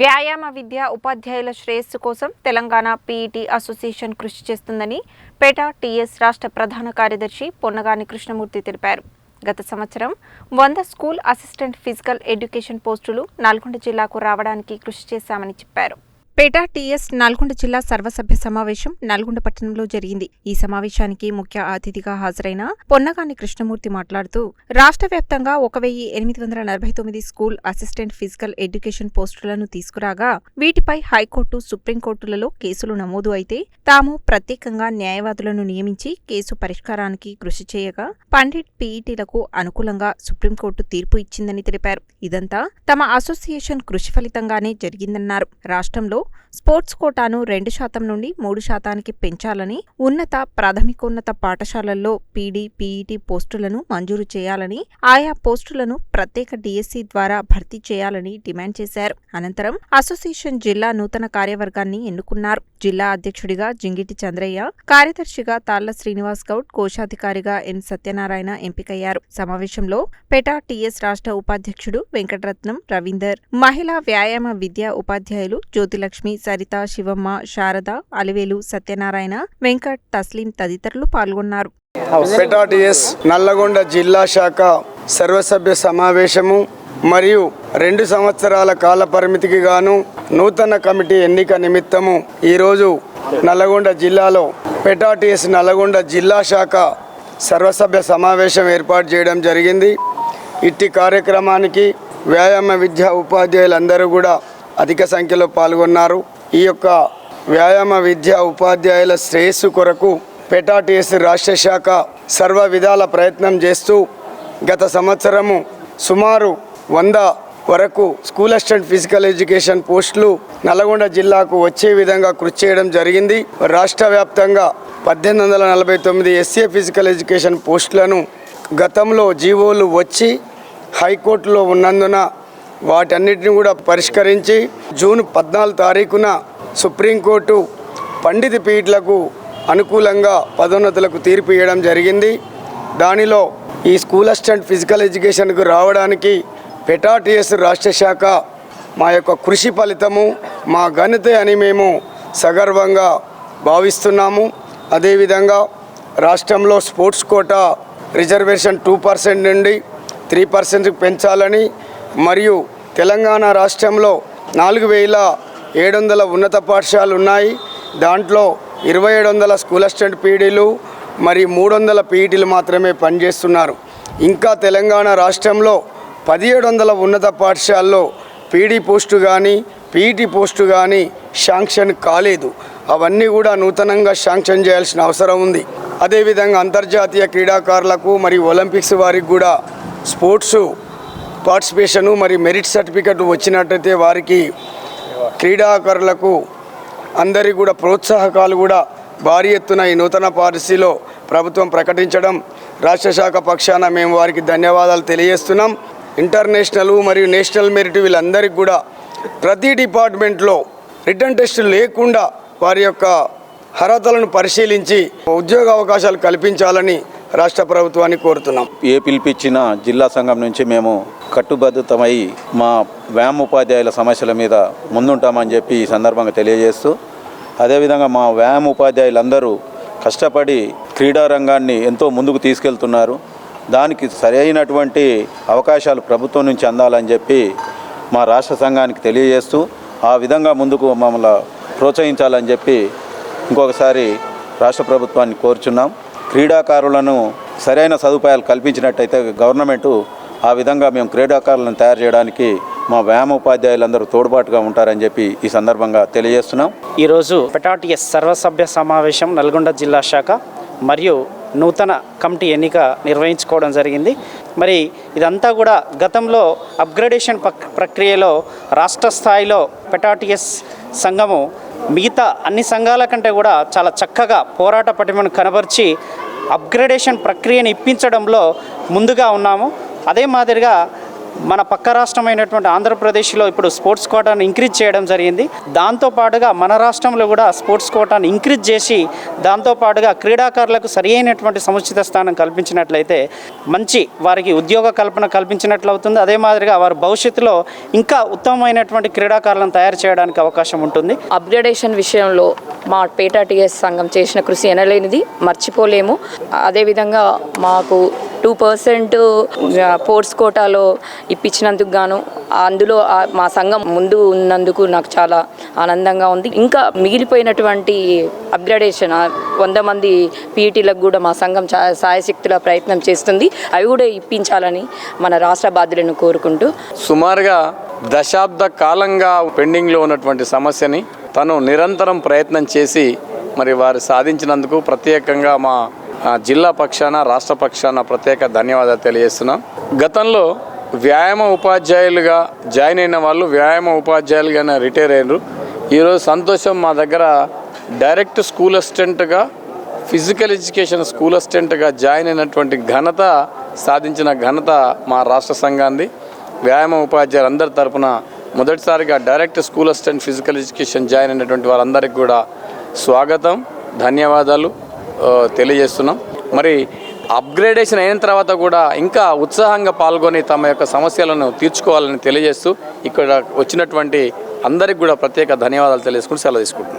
వ్యాయామ విద్య ఉపాధ్యాయుల శ్రేయస్సు కోసం తెలంగాణ పీఈటీ అసోసియేషన్ కృషి చేస్తుందని పేట టీఎస్ రాష్ట్ర ప్రధాన కార్యదర్శి పొన్నగాని కృష్ణమూర్తి తెలిపారు. గత సంవత్సరం వంద స్కూల్ అసిస్టెంట్ ఫిజికల్ ఎడ్యుకేషన్ పోస్టులు నల్గొండ జిల్లాకు రావడానికి కృషి చేశామని చెప్పారు. పేట టీఎస్ నల్గొండ జిల్లా సర్వసభ్య సమావేశం నల్గొండ పట్టణంలో జరిగింది. ఈ సమావేశానికి ముఖ్య అతిథిగా హాజరైన పొన్నగాని కృష్ణమూర్తి మాట్లాడుతూ రాష్ట్ర వ్యాప్తంగా ఒక వెయ్యి ఎనిమిది వందల నలభై తొమ్మిది స్కూల్ అసిస్టెంట్ ఫిజికల్ ఎడ్యుకేషన్ పోస్టులను తీసుకురాగా వీటిపై హైకోర్టు సుప్రీంకోర్టులలో కేసులు నమోదు అయితే తాము ప్రత్యేకంగా న్యాయవాదులను నియమించి కేసు పరిష్కారానికి కృషి చేయగా పండిట్ పీఈటీలకు అనుకూలంగా సుప్రీంకోర్టు తీర్పు ఇచ్చిందని తెలిపారు. ఇదంతా తమ అసోసియేషన్ కృషి ఫలితంగానే జరిగిందన్నారు. రాష్ట్రంలో స్పోర్ట్స్ కోటాను రెండు శాతం నుండి మూడు శాతానికి పెంచాలని ఉన్నత ప్రాథమికోన్నత పాఠశాలల్లో పీడీ పీఈటీ పోస్టులను మంజూరు చేయాలని ఆయా పోస్టులను ప్రత్యేక డీఎస్సీ ద్వారా భర్తీ చేయాలని డిమాండ్ చేశారు. అనంతరం అసోసియేషన్ జిల్లా నూతన కార్యవర్గాన్ని ఎన్నుకున్నారు. జిల్లా అధ్యక్షుడిగా జింగిటి చంద్రయ్య కార్యదర్శిగా తాళ్ళ శ్రీనివాస్ గౌడ్ కోశాధికారిగా ఎన్ సత్యనారాయణ ఎంపికయ్యారు. సమావేశంలో పెటా టీఎస్ రాష్ట్ర ఉపాధ్యక్షుడు వెంకటరత్నం రవీందర్ మహిళా వ్యాయామ విద్యా ఉపాధ్యాయులు జ్యోతిలక్ష్మి సరిత శివమ్మ శారద అలివేలు సత్యనారాయణ వెంకట్ తస్లీం తదితరులు పాల్గొన్నారు. పెటాటిఎస్ నల్లగొండ జిల్లా శాఖ సర్వసభ్య సమావేశము మరియు రెండు సంవత్సరాల కాల పరిమితికి గాను నూతన కమిటీ ఎన్నిక నిమిత్తము ఈరోజు నల్గొండ జిల్లాలో పెటాటిఎస్ నల్గొండ జిల్లా శాఖ సర్వసభ్య సమావేశం ఏర్పాటు చేయడం జరిగింది. ఇట్టి కార్యక్రమానికి వ్యాయామ విద్యా ఉపాధ్యాయులందరూ కూడా అధిక సంఖ్యలో పాల్గొన్నారు. ఈ యొక్క వ్యాయామ విద్యా ఉపాధ్యాయుల శ్రేయస్సు కొరకు పెటాటిఎస్ రాష్ట్ర శాఖ సర్వ విధాల ప్రయత్నం చేస్తూ గత సంవత్సరము సుమారు వంద వరకు స్కూల్ అసిస్టెంట్ ఫిజికల్ ఎడ్యుకేషన్ పోస్టులు నల్గొండ జిల్లాకు వచ్చే విధంగా కృషి చేయడం జరిగింది. రాష్ట్ర వ్యాప్తంగా పద్దెనిమిది వందల నలభై తొమ్మిది ఎస్సీ ఫిజికల్ ఎడ్యుకేషన్ పోస్టులను గతంలో జీవోలు వచ్చి హైకోర్టులో ఉన్నందున వాటన్నిటిని కూడా పరిష్కరించి జూన్ పద్నాలుగు తారీఖున సుప్రీంకోర్టు పండిత పీఠలకు అనుకూలంగా పదోన్నతులకు తీర్పు ఇవ్వడం జరిగింది. దానిలో ఈ స్కూల్ అసిస్టెంట్ ఫిజికల్ ఎడ్యుకేషన్కు రావడానికి పెటాటిఎస్ రాష్ట్ర శాఖ మా యొక్క కృషి ఫలితము మా ఘనత అని మేము సగర్వంగా భావిస్తున్నాము. అదేవిధంగా రాష్ట్రంలో sports quota reservation two percent నుండి త్రీ పర్సెంట్కి పెంచాలని మరియు తెలంగాణ రాష్ట్రంలో నాలుగు వేల ఏడు వందల ఉన్నత పాఠశాలలు ఉన్నాయి. దాంట్లో ఇరవై ఏడు వందల స్కూల్ అసిస్టెంట్ పీడీలు మరి మూడు వందల పీఈటీలు మాత్రమే పనిచేస్తున్నారు. ఇంకా తెలంగాణ రాష్ట్రంలో పదిహేడు వందల ఉన్నత పాఠశాలలో పీడీ పోస్టు కానీ పీఈటీ పోస్టు కానీ శాంక్షన్ కాలేదు. అవన్నీ కూడా నూతనంగా శాంక్షన్ చేయాల్సిన అవసరం ఉంది. అదేవిధంగా అంతర్జాతీయ క్రీడాకారులకు మరియు ఒలింపిక్స్ వారికి కూడా స్పోర్ట్స్ పార్టిసిపేషను మరియు మెరిట్ సర్టిఫికెట్ వచ్చినట్టయితే వారికి క్రీడాకారులకు అందరికీ కూడా ప్రోత్సాహకాలు కూడా భారీ ఎత్తున ఈ నూతన పాలసీలో ప్రభుత్వం ప్రకటించడం రాష్ట్ర శాఖ పక్షాన మేము వారికి ధన్యవాదాలు తెలియజేస్తున్నాం. ఇంటర్నేషనల్ మరియు నేషనల్ మెరిట్ వీళ్ళందరికీ కూడా ప్రతి డిపార్ట్మెంట్లో రిటర్న్ టెస్ట్ లేకుండా వారి యొక్క అర్హతలను పరిశీలించి ఉద్యోగ అవకాశాలు కల్పించాలని రాష్ట్ర ప్రభుత్వాన్ని కోరుతున్నాం. ఏ పిలిపించిన జిల్లా సంఘం నుంచి మేము కట్టుబద్ధతమై మా వ్యాయామ ఉపాధ్యాయుల సమస్యల మీద ముందుంటామని చెప్పి ఈ సందర్భంగా తెలియజేస్తూ అదేవిధంగా మా వ్యాయామ ఉపాధ్యాయులందరూ కష్టపడి క్రీడారంగాన్ని ఎంతో ముందుకు తీసుకెళ్తున్నారు. దానికి సరైనటువంటి అవకాశాలు ప్రభుత్వం నుంచి అందాలని చెప్పి మా రాష్ట్ర సంఘానికి తెలియజేస్తూ ఆ విధంగా ముందుకు మమ్మల్ని ప్రోత్సహించాలని చెప్పి ఇంకొకసారి రాష్ట్ర ప్రభుత్వాన్ని కోరుచున్నాం. క్రీడాకారులను సరైన సదుపాయాలు కల్పించినట్టయితే గవర్నమెంటు ఆ విధంగా మేము క్రీడాకారులను తయారు చేయడానికి మా వ్యాయామ ఉపాధ్యాయులందరూ తోడ్పాటుగా ఉంటారని చెప్పి ఈ సందర్భంగా తెలియజేస్తున్నాం. ఈరోజు పెటాటిఎస్ సర్వసభ్య సమావేశం నల్గొండ జిల్లా శాఖ మరియు నూతన కమిటీ ఎన్నిక నిర్వహించుకోవడం జరిగింది. మరి ఇదంతా కూడా గతంలో అప్గ్రేడేషన్ పక్- ప్రక్రియలో రాష్ట్ర స్థాయిలో పెటాటిఎస్ సంఘము మిగతా అన్ని సంఘాల కంటే కూడా చాలా చక్కగా పోరాట పటిమను కనబరిచి అప్గ్రేడేషన్ ప్రక్రియను ఇప్పించడంలో ముందుగా ఉన్నాము. అదే మాదిరిగా మన పక్క రాష్ట్రమైనటువంటి ఆంధ్రప్రదేశ్లో ఇప్పుడు స్పోర్ట్స్ కోటాను ఇంక్రీజ్ చేయడం జరిగింది. దాంతో పాటుగా మన రాష్ట్రంలో కూడా స్పోర్ట్స్ కోటాను ఇంక్రీజ్ చేసి దాంతో పాటుగా క్రీడాకారులకు సరి అయినటువంటి సముచిత స్థానం కల్పించినట్లయితే మంచి వారికి ఉద్యోగ కల్పన కల్పించినట్లు అవుతుంది. అదే మాదిరిగా వారు భవిష్యత్తులో ఇంకా ఉత్తమమైనటువంటి క్రీడాకారులను తయారు చేయడానికి అవకాశం ఉంటుంది. అప్గ్రేడేషన్ విషయంలో మా పేటా టీఎస్ సంఘం చేసిన కృషి ఎనలేనిది మర్చిపోలేము. అదేవిధంగా మాకు టూ పర్సెంట్ స్పోర్ట్స్ కోటాలో ఇప్పించినందుకు గాను అందులో మా సంఘం ముందు ఉన్నందుకు నాకు చాలా ఆనందంగా ఉంది. ఇంకా మిగిలిపోయినటువంటి అప్గ్రేడేషన్ వంద మంది పీఈటీలకు కూడా మా సంఘం చా సాయశక్తుల ప్రయత్నం చేస్తుంది. అవి కూడా ఇప్పించాలని మన రాష్ట్ర బాధ్యులను కోరుకుంటూ. సుమారుగా దశాబ్ద కాలంగా పెండింగ్లో ఉన్నటువంటి సమస్యని తను నిరంతరం ప్రయత్నం చేసి మరి వారు సాధించినందుకు ప్రత్యేకంగా మా జిల్లా పక్షాన రాష్ట్ర పక్షాన ప్రత్యేక ధన్యవాదాలు తెలియజేస్తున్నాం. గతంలో వ్యాయామ ఉపాధ్యాయులుగా జాయిన్ అయిన వాళ్ళు వ్యాయామ ఉపాధ్యాయులుగానే రిటైర్ అయ్యారు ఈరోజు సంతోషం మా దగ్గర డైరెక్ట్ స్కూల్ అసిస్టెంట్గా ఫిజికల్ ఎడ్యుకేషన్ స్కూల్ అసిస్టెంట్గా జాయిన్ అయినటువంటి ఘనత సాధించిన ఘనత మా రాష్ట్ర సంఘాన్ని వ్యాయామ ఉపాధ్యాయులు అందరి తరఫున మొదటిసారిగా direct school assistant physical education join అయినటువంటి వారందరికీ కూడా స్వాగతం ధన్యవాదాలు. తెలియజేస్తున్నాం. మరి అప్గ్రేడేషన్ అయిన తర్వాత కూడా ఇంకా ఉత్సాహంగా పాల్గొని తమ యొక్క సమస్యలను తీర్చుకోవాలని తెలియజేస్తూ ఇక్కడ వచ్చినటువంటి అందరికి కూడా ప్రత్యేక ధన్యవాదాలు తెలియజేసుకుని సెలవు తీసుకుంటున్నాం.